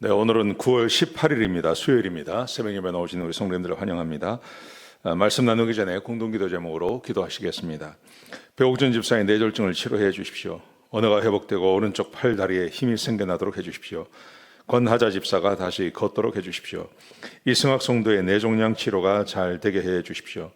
네, 오늘은 9월 18일입니다. 수요일입니다. 새벽 예배 나오시는 우리 성도님들을 환영합니다. 아, 말씀 나누기 전에 공동기도 제목으로 기도하시겠습니다. 배옥준 집사의 뇌졸중을 치료해 주십시오. 언어가 회복되고 오른쪽 팔 다리에 힘이 생겨나도록 해 주십시오. 권하자 집사가 다시 걷도록 해 주십시오. 이승학 성도의 뇌종양 치료가 잘 되게 해 주십시오.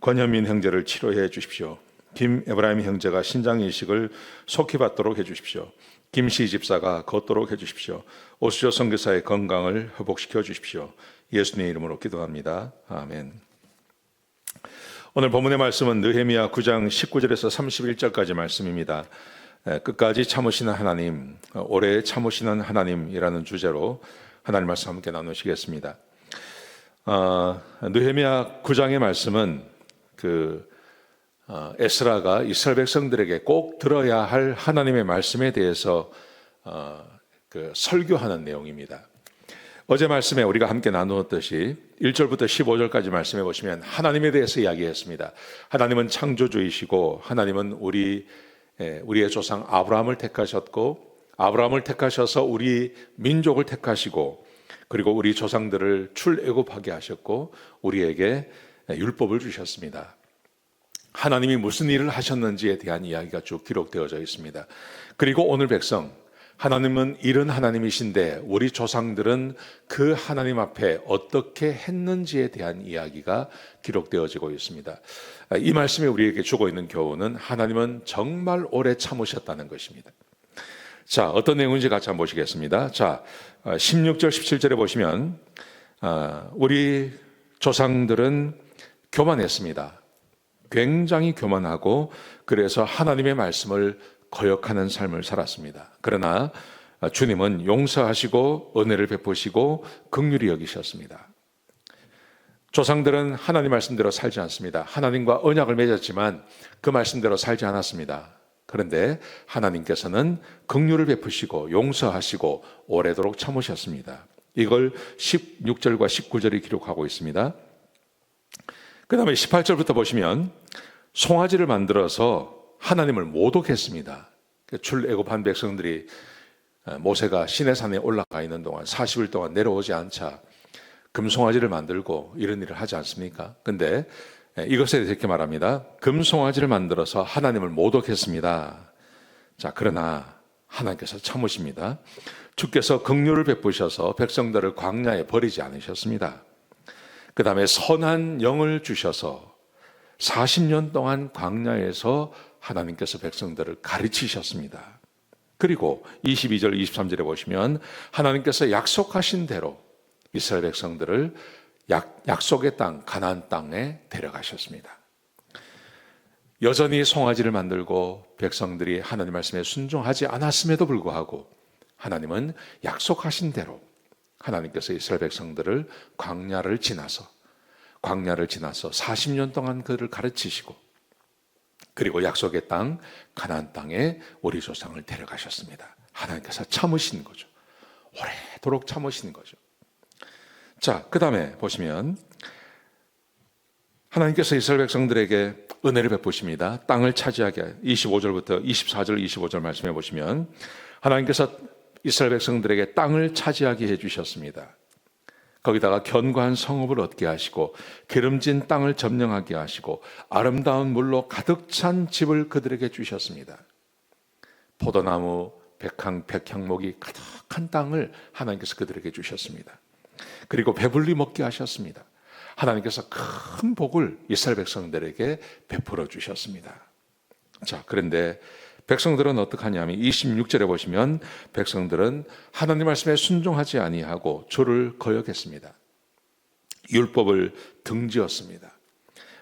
권현민 형제를 치료해 주십시오. 김 에브라임 형제가 신장 이식을 속히 받도록 해 주십시오. 김씨 집사가 걷도록 해 주십시오. 오수조 선교사의 건강을 회복시켜 주십시오. 예수님의 이름으로 기도합니다. 아멘. 오늘 본문의 말씀은 느헤미야 9장 19절에서 31절까지 말씀입니다. 에, 끝까지 참으시는 하나님, 어, 오래 참으시는 하나님이라는 주제로 하나님 말씀 함께 나누시겠습니다. 어, 느헤미야 9장의 말씀은 그 어, 에스라가 이스라엘 백성들에게 꼭 들어야 할 하나님의 말씀에 대해서 어, 그 설교하는 내용입니다. 어제 말씀에 우리가 함께 나누었듯이 1절부터 15절까지 말씀해 보시면 하나님에 대해서 이야기했습니다. 하나님은 창조주이시고 하나님은 우리 예, 우리의 조상 아브라함을 택하셨고 아브라함을 택하셔서 우리 민족을 택하시고 그리고 우리 조상들을 출애굽하게 하셨고 우리에게 율법을 주셨습니다. 하나님이 무슨 일을 하셨는지에 대한 이야기가 쭉 기록되어져 있습니다. 그리고 오늘 백성, 하나님은 이런 하나님이신데 우리 조상들은 그 하나님 앞에 어떻게 했는지에 대한 이야기가 기록되어지고 있습니다. 이 말씀이 우리에게 주고 있는 교훈은 하나님은 정말 오래 참으셨다는 것입니다. 자, 어떤 내용인지 같이 한번 보시겠습니다. 자, 16절, 17절에 보시면, 아, 우리 조상들은 교만했습니다. 굉장히 교만하고 그래서 하나님의 말씀을 거역하는 삶을 살았습니다. 그러나 주님은 용서하시고 은혜를 베푸시고 극률이 여기셨습니다. 조상들은 하나님 말씀대로 살지 않습니다. 하나님과 언약을 맺었지만 그 말씀대로 살지 않았습니다. 그런데 하나님께서는 극률을 베푸시고 용서하시고 오래도록 참으셨습니다. 이걸 16절과 19절이 기록하고 있습니다. 그 다음에 18절부터 보시면 송아지를 만들어서 하나님을 모독했습니다. 출애굽한 백성들이 모세가 시내산에 올라가 있는 동안 40일 동안 내려오지 않자 금송아지를 만들고 이런 일을 하지 않습니까? 근데 이것에 대해서 이렇게 말합니다. 금송아지를 만들어서 하나님을 모독했습니다. 자, 그러나 하나님께서 참으십니다. 주께서 긍휼을 베푸셔서 백성들을 광야에 버리지 않으셨습니다. 그 다음에 선한 영을 주셔서 40년 동안 광야에서 하나님께서 백성들을 가르치셨습니다. 그리고 22절, 23절에 보시면 하나님께서 약속하신 대로 이스라엘 백성들을 약, 약속의 땅, 가나안 땅에 데려가셨습니다. 여전히 송아지를 만들고 백성들이 하나님 말씀에 순종하지 않았음에도 불구하고 하나님은 약속하신 대로 하나님께서 이스라엘 백성들을 광야를 지나서 광야를 지나서 40년 동안 그를 가르치시고 그리고 약속의 땅 가나안 땅에 우리 조상을 데려가셨습니다. 하나님께서 참으신 거죠. 오래도록 참으신 거죠. 자, 그다음에 보시면 하나님께서 이스라엘 백성들에게 은혜를 베푸십니다. 땅을 차지하게 25절부터 24절 25절 말씀해 보시면 하나님께서 이스라엘 백성들에게 땅을 차지하게 해 주셨습니다. 거기다가 견고한 성읍을 얻게 하시고 기름진 땅을 점령하게 하시고 아름다운 물로 가득 찬 집을 그들에게 주셨습니다. 포도나무, 백향, 백향목이 가득한 땅을 하나님께서 그들에게 주셨습니다. 그리고 배불리 먹게 하셨습니다. 하나님께서 큰 복을 이스라엘 백성들에게 베풀어 주셨습니다. 자, 그런데 백성들은 어떡하냐면 26절에 보시면 백성들은 하나님 말씀에 순종하지 아니하고 주를 거역했습니다. 율법을 등지었습니다.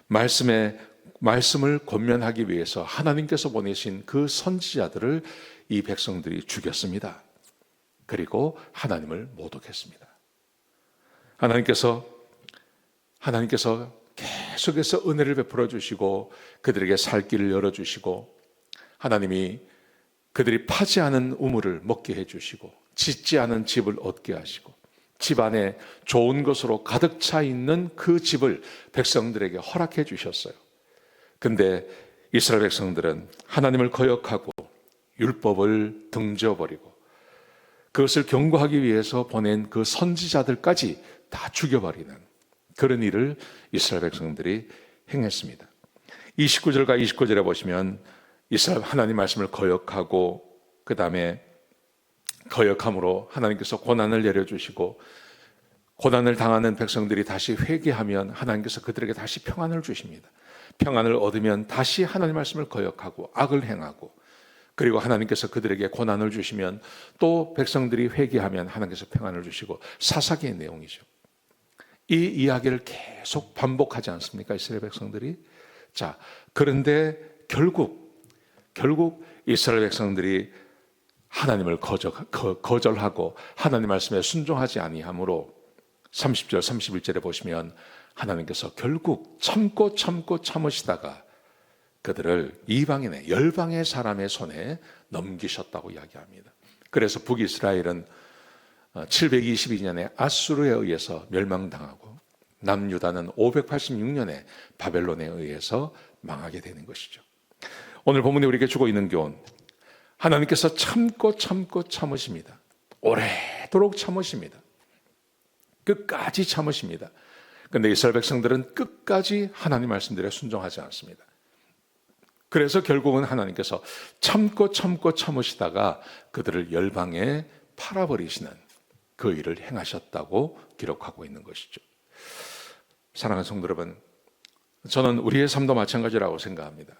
말씀에 말씀을 권면하기 위해서 하나님께서 보내신 그 선지자들을 이 백성들이 죽였습니다. 그리고 하나님을 모독했습니다. 하나님께서 하나님께서 계속해서 은혜를 베풀어 주시고 그들에게 살 길을 열어 주시고 하나님이 그들이 파지 않은 우물을 먹게 해주시고 짓지 않은 집을 얻게 하시고 집 안에 좋은 것으로 가득 차 있는 그 집을 백성들에게 허락해 주셨어요. 근데 이스라엘 백성들은 하나님을 거역하고 율법을 등져버리고 그것을 경고하기 위해서 보낸 그 선지자들까지 다 죽여버리는 그런 일을 이스라엘 백성들이 행했습니다. 29절과 29절에 보시면 이스라엘 하나님 말씀을 거역하고 그 다음에 거역함으로 하나님께서 고난을 내려주시고 고난을 당하는 백성들이 다시 회개하면 하나님께서 그들에게 다시 평안을 주십니다. 평안을 얻으면 다시 하나님 말씀을 거역하고 악을 행하고 그리고 하나님께서 그들에게 고난을 주시면 또 백성들이 회개하면 하나님께서 평안을 주시고 사사기의 내용이죠. 이 이야기를 계속 반복하지 않습니까? 이스라엘 백성들이. 자, 그런데 결국, 결국 이스라엘 백성들이 하나님을 거절, 거절 하고 하나님 말씀에 순종하지 아니하므로 30절, 31절에 보시면 하나님께서 결국 참고 참고 참으시다가 그들을 이방인의 열방의 사람의 손에 넘기셨다고 이야기합니다. 그래서 북이스라엘은 722년에 아수르에 의해서 멸망당하고 남유다는 586년에 바벨론에 의해서 망하게 되는 것이죠. 오늘 본문에 우리에게 주고 있는 교훈 하나님께서 참고 참고 참으십니다. 오래도록 참으십니다. 끝까지 참으십니다. 그런데 이스라엘 백성들은 끝까지 하나님 말씀들에 순종하지 않습니다. 그래서 결국은 하나님께서 참고 참고 참으시다가 그들을 열방에 팔아버리시는 그 일을 행하셨다고 기록하고 있는 것이죠. 사랑하는 성도 여러분, 저는 우리의 삶도 마찬가지라고 생각합니다.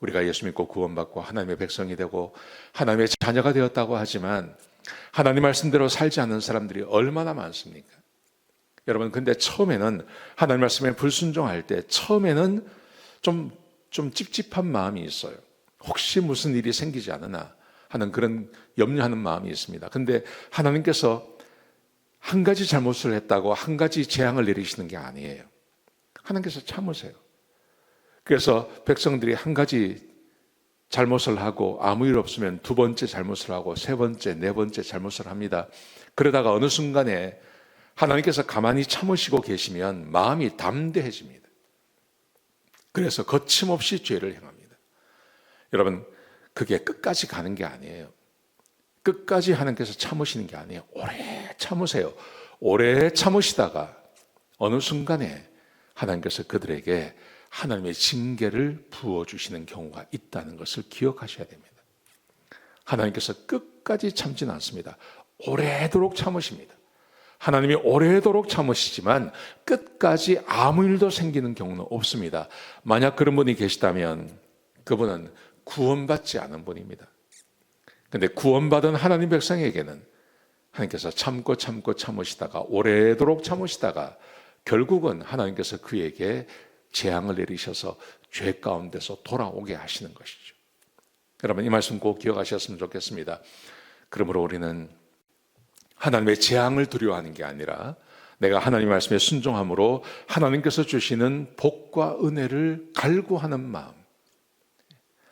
우리가 예수 믿고 구원받고 하나님의 백성이 되고 하나님의 자녀가 되었다고 하지만 하나님 말씀대로 살지 않는 사람들이 얼마나 많습니까? 여러분, 근데 처음에는 하나님 말씀에 불순종할 때 처음에는 좀, 좀 찝찝한 마음이 있어요. 혹시 무슨 일이 생기지 않으나 하는 그런 염려하는 마음이 있습니다. 근데 하나님께서 한 가지 잘못을 했다고 한 가지 재앙을 내리시는 게 아니에요. 하나님께서 참으세요. 그래서 백성들이 한 가지 잘못을 하고 아무 일 없으면 두 번째 잘못을 하고 세 번째, 네 번째 잘못을 합니다. 그러다가 어느 순간에 하나님께서 가만히 참으시고 계시면 마음이 담대해집니다. 그래서 거침없이 죄를 행합니다. 여러분, 그게 끝까지 가는 게 아니에요. 끝까지 하나님께서 참으시는 게 아니에요. 오래 참으세요. 오래 참으시다가 어느 순간에 하나님께서 그들에게 하나님의 징계를 부어주시는 경우가 있다는 것을 기억하셔야 됩니다. 하나님께서 끝까지 참지는 않습니다. 오래도록 참으십니다. 하나님이 오래도록 참으시지만 끝까지 아무 일도 생기는 경우는 없습니다. 만약 그런 분이 계시다면 그분은 구원받지 않은 분입니다. 근데 구원받은 하나님 백성에게는 하나님께서 참고 참고 참으시다가 오래도록 참으시다가 결국은 하나님께서 그에게 재앙을 내리셔서 죄 가운데서 돌아오게 하시는 것이죠. 여러분 이 말씀 꼭 기억하셨으면 좋겠습니다. 그러므로 우리는 하나님의 재앙을 두려워하는 게 아니라 내가 하나님 말씀에 순종함으로 하나님께서 주시는 복과 은혜를 갈구하는 마음,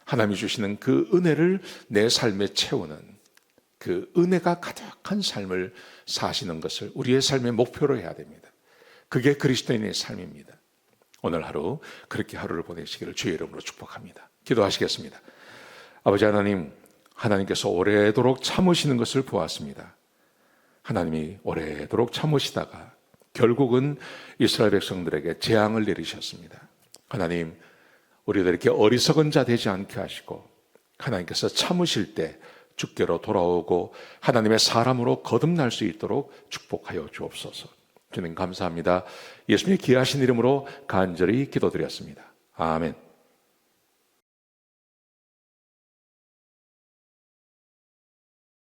하나님이 주시는 그 은혜를 내 삶에 채우는 그 은혜가 가득한 삶을 사시는 것을 우리의 삶의 목표로 해야 됩니다. 그게 그리스도인의 삶입니다. 오늘 하루 그렇게 하루를 보내시기를 주의 이름으로 축복합니다. 기도하시겠습니다. 아버지 하나님, 하나님께서 오래도록 참으시는 것을 보았습니다. 하나님이 오래도록 참으시다가 결국은 이스라엘 백성들에게 재앙을 내리셨습니다. 하나님, 우리들 이렇게 어리석은 자 되지 않게 하시고 하나님께서 참으실 때 주께로 돌아오고 하나님의 사람으로 거듭날 수 있도록 축복하여 주옵소서. 주님 감사합니다. 예수님의 귀하신 이름으로 간절히 기도드렸습니다. 아멘.